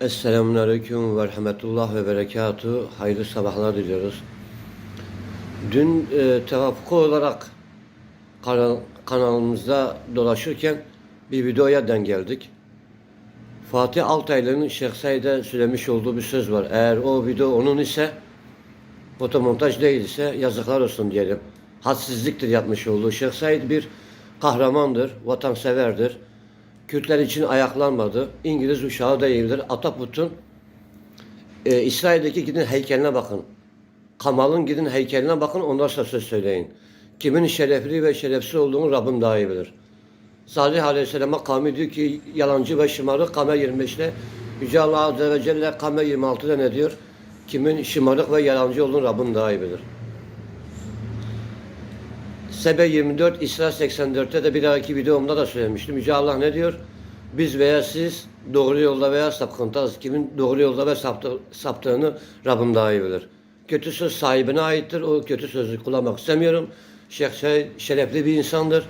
Esselamun Aleyküm ve Rahmetullah ve Berekatuhu. Hayırlı sabahlar diliyoruz. Dün e, tevafuk olarak kanal, kanalımızda dolaşırken bir videoya denk geldik. Fatih Altaylı'nın Şeyh Said'e söylemiş olduğu bir söz var. Eğer o video onun ise fotomontaj değilse yazıklar olsun diyelim. Hadsizliktir yapmış olduğu. Şeyh Said bir kahramandır, vatanseverdir. Kürtler için ayaklanmadı. İngiliz uşağı değildir. Ataput'un e, İsrail'deki gidin heykeline bakın. Kamal'ın gidin heykeline bakın ondan sonra söz söyleyin. Kimin şerefli ve şerefsiz olduğunu Rabbim daha iyi bilir. Salih Aleyhisselam'a kavmi diyor ki yalancı ve şımarık Kamer 25'te Yüce Allah Azze ve Celle Kamer 26'da ne diyor? Kimin şımarık ve yalancı olduğunu Rabbim daha iyi bilir. Sebe 24, İsra 84'te de bir dahaki videomda da söylemiştim. Yüce Allah ne diyor? Biz veya siz doğru yolda veya sapkıntayız. Kimin doğru yolda ve saptı, saptığını Rabbim daha iyi bilir. Kötü söz sahibine aittir. O kötü sözü kullanmak istemiyorum. Şeyh Said şerefli bir insandır.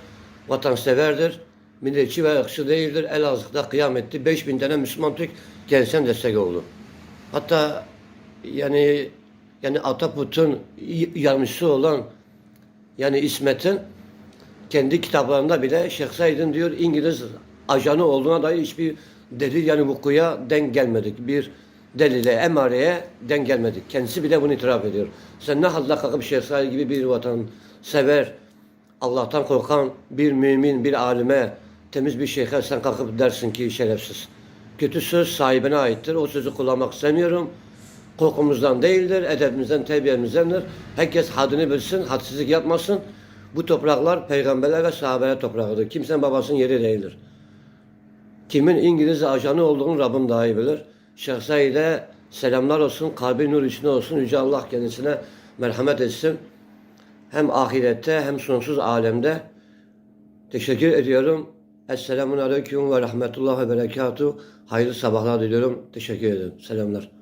Vatanseverdir. Milliyetçi ve ırkçı değildir. Elazığ'da kıyam etti. 5000 tane Müslüman Türk kendisine destek oldu. Hatta yani yani Ataput'un yanlışı olan yani İsmet'in kendi kitaplarında bile Şeyh Said'in diyor İngiliz ajanı olduğuna dair hiçbir delil yani vukuya denk gelmedik. Bir delile, emareye denk gelmedik. Kendisi bile bunu itiraf ediyor. Sen ne halde kalkıp Şeyh Said gibi bir vatan sever, Allah'tan korkan bir mümin, bir alime, temiz bir şeyhe sen kalkıp dersin ki şerefsiz. Kötü söz sahibine aittir. O sözü kullanmak istemiyorum. Korkumuzdan değildir, edebimizden, terbiyemizdendir. Herkes haddini bilsin, hadsizlik yapmasın. Bu topraklar peygamberler ve sahabeler toprağıdır. Kimsenin babasının yeri değildir. Kimin İngiliz ajanı olduğunu Rabbim daha iyi bilir. Şeyh Said'e selamlar olsun, kalbi nur içinde olsun. Yüce Allah kendisine merhamet etsin. Hem ahirette hem sonsuz alemde. Teşekkür ediyorum. Esselamun Aleyküm ve Rahmetullah ve Berekatuhu. Hayırlı sabahlar diliyorum. Teşekkür ederim. Selamlar.